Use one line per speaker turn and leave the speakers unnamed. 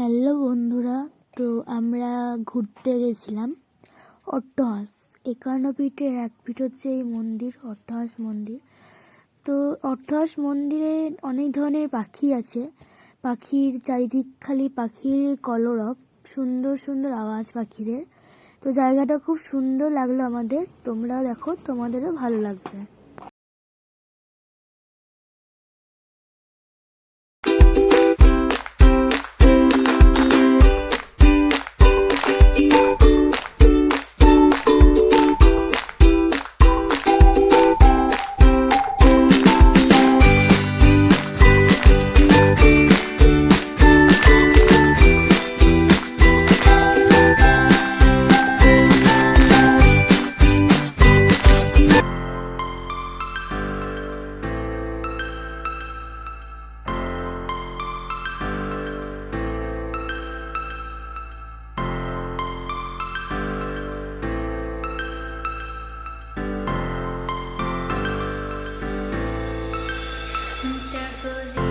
Hello বন্ধুরা, তো আমরা ঘুরতে গেছিলাম অট্টহাস। একান্নপীঠের এক পিঠ হচ্ছে এই মন্দির, অট্টহাস মন্দির। তো অট্টহাস মন্দিরে অনেক ধরনের পাখি আছে। পাখির চারিদিক খালি পাখির কলরব, সুন্দর সুন্দর আওয়াজ পাখিদের। তো জায়গাটা খুব সুন্দর লাগল আমাদের। তোমরাও দেখো, তোমাদেরও ভালো লাগবে। for you.